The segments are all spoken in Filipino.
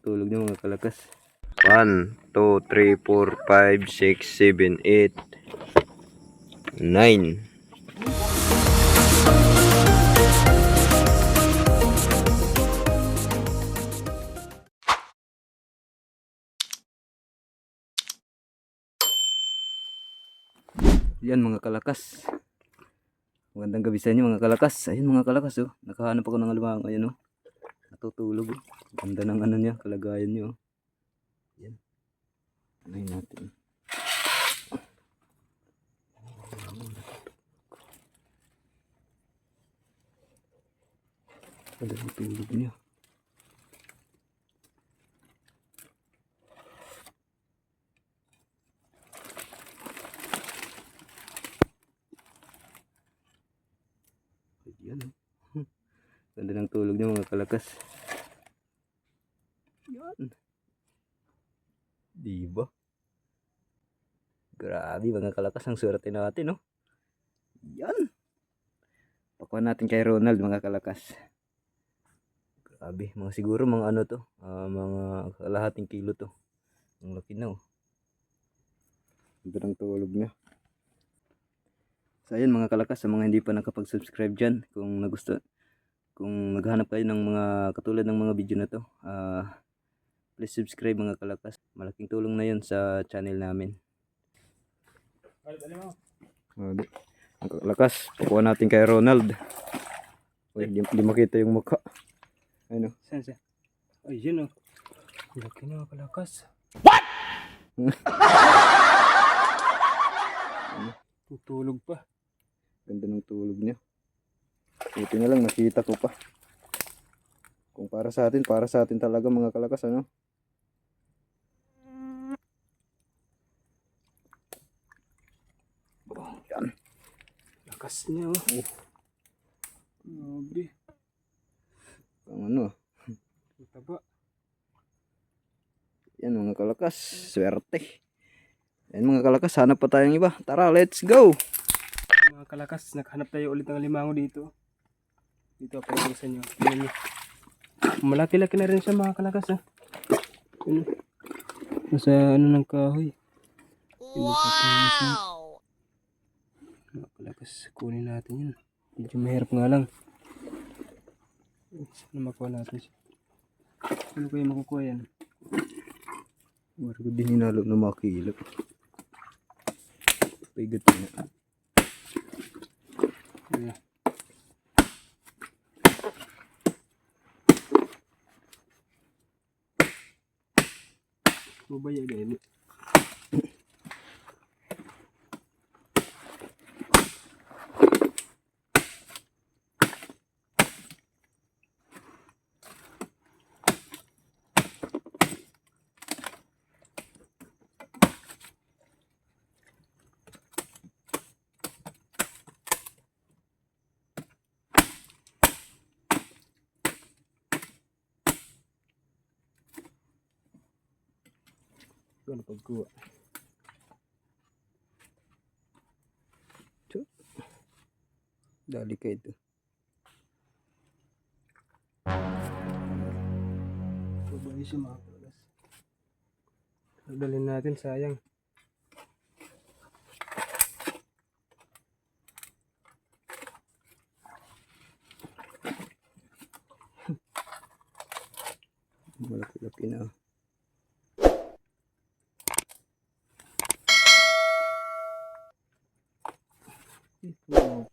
tulog niya mga kalakas. 1, 2, 3, 4, 5, 6, 7, 8, 9. Yan mga kalakas. Magandang gabi sa inyo mga kalakas. Ayun mga kalakas oh. Nakahanap ako ng alimang. Ayun oh. Natutulog oh. Ganda ng ano niya, kalagayan niya oh. Yan. Anayin natin. Ganda ng tulog niya. Yan oh. Ganda ng tulog niya mga kalakas. Yan. Di ba? Grabe mga kalakas ang swerte natin, no? Yan. Pakuha natin kay Ronald mga kalakas. Grabe, mga siguro mga ano to, ah, mga kalahating kilo to. Ang laki na, oh. Ganda ng tulog niya. So ayun mga kalakas, sa mga hindi pa nakapag-subscribe dyan, kung nagusto, kung naghanap kayo ng mga katulad ng mga video na to, ah, please subscribe mga kalakas. Malaking tulong na yun sa channel namin. Grabe. Ang kalakas, pakuha natin kay Ronald. Uy, di, di makita yung mukha. Ano? Saan siya? Ay, yun oh. Laki na kalakas. Tutulog pa. Ganda ng tulog niya. Buti na lang nakita ko pa. Kung para sa atin, para sa atin talaga mga kalakas ano. Oh, yan. Lakas niya oh. Grabe. Ang ano. Taba. Yan mga kalakas. Swerte. Yan mga kalakas. Hanap pa tayong iba. Tara, let's go. Mga kalakas, naghanap tayo ulit ng limango dito. Dito ako yung sa inyo. Tingnan. Malaki-laki na rin siya mga kalakas ah. Ano? Nasa ano ng kahoy. Wow! Mga kalakas, kunin natin yun. Medyo mahirap nga lang. Sana makuha natin siya. Ano kaya makukuha yan? Ko din hinalo na makilap. Pigat na. Ayan. Mabaya gani. Ano pagkuha? Dali ka ito. Mabaya siya mga kalakas. Dalhin natin, sayang. Malaki-laki na. Ito po.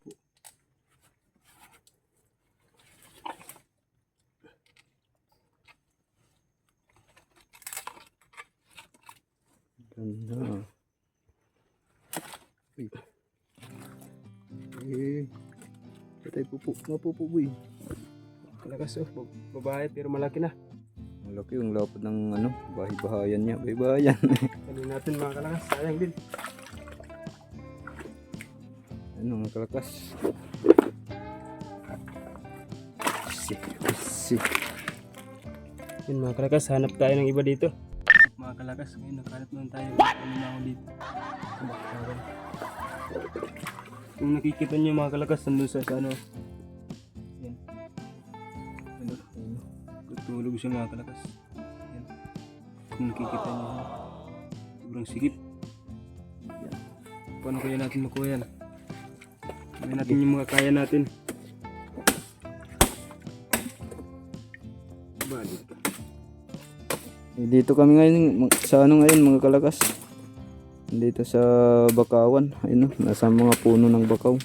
Ganda. Uy. Eh. Patay pupo. Mapupo boy. Kalakas oh, bab- babae pero malaki na. Malaki yung lapad ng ano, bahay-bahayan niya. Bahay-bahayan. Dalhin natin mga kalakas, sayang din. Ano, mga kalakas. Si, si. Yun mga kalakas, hanap tayo ng iba dito. Mga kalakas, ngayon naghanap naman tayo ng limango dito. Aba, tawag. Kung nakikita niyo mga kalakas, nandun sa, sa ano. Yan. Ano, ano. Tutulog siya mga kalakas. Yan. kung nakikita niyo. Sobrang sikip. Yan. Paano kaya natin makuha yan? Gawin natin yung mga kaya natin. Ba, dito. Eh, dito kami ngayon sa ano ngayon mga kalakas. Dito sa Bakawan. Ayun, no, nasa mga puno ng bakaw.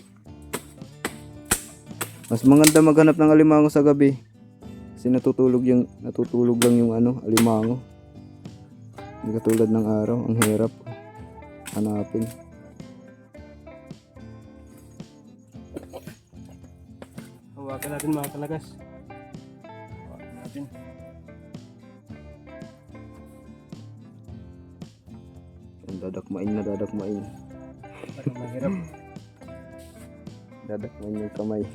Mas maganda maghanap ng alimango sa gabi. Kasi natutulog yung natutulog lang yung ano, alimango. Hindi katulad ng araw, ang hirap hanapin. Hawakan natin mga kalagas. Hawakan natin. Yung dadakmain na dadakmain. Parang mahirap. Dadakmain yung kamay.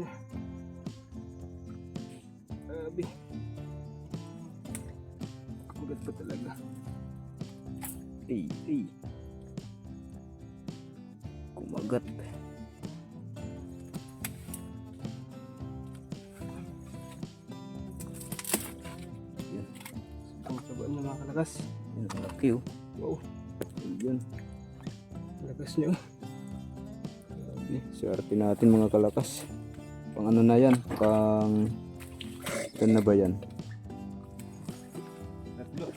Niya. Grabe. Kumagat pa talaga. Ay, ay. Kumagat. Taba niya mga kalakas. Yan, oh. Wow. Yun. Lakas. Grabe. Swerte natin mga kalakas. Pang ano na yan? Pang... Saan na ba yan? Tatlo.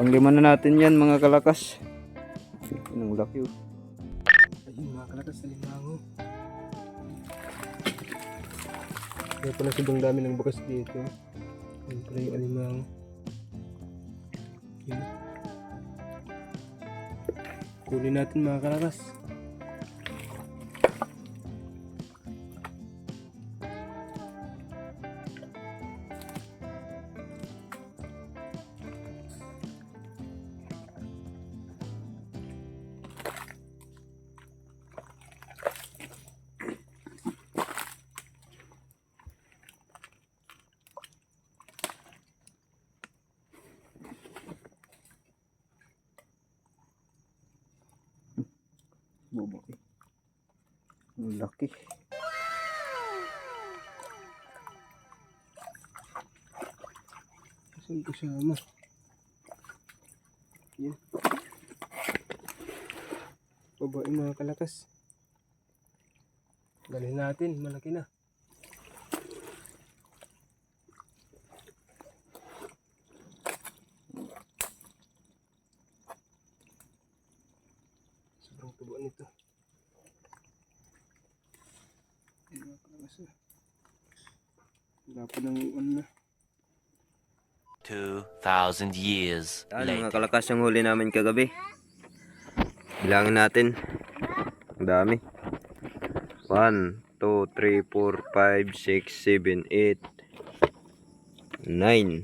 Pang lima na natin yan mga kalakas. Ang laki oh. Ayun mga kalakas sa limango. Kaya pala sobrang dami ng bukas dito. Ayun pala yung alimango. Yun. Kunin natin mga kalakas. Bubaki. Ang laki. Saan ko siya mo? Yan. Babae mga kalakas. Galhin natin, malaki na. Tubo nito. Yan mga kalakas. ah. Wala pa ng ano na. 2,000 years Ano later. mga kalakas yung huli namin kagabi? Bilangin natin. Ang dami. 1, 2, 3, 4, 5, 6, 7, 8, 9.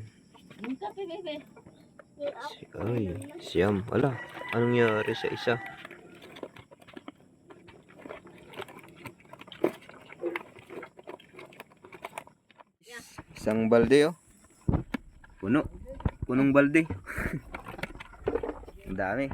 Ay, siyam. Wala. Anong nangyari sa isa? Isang balde oh. Puno. Punong balde. Ang dami.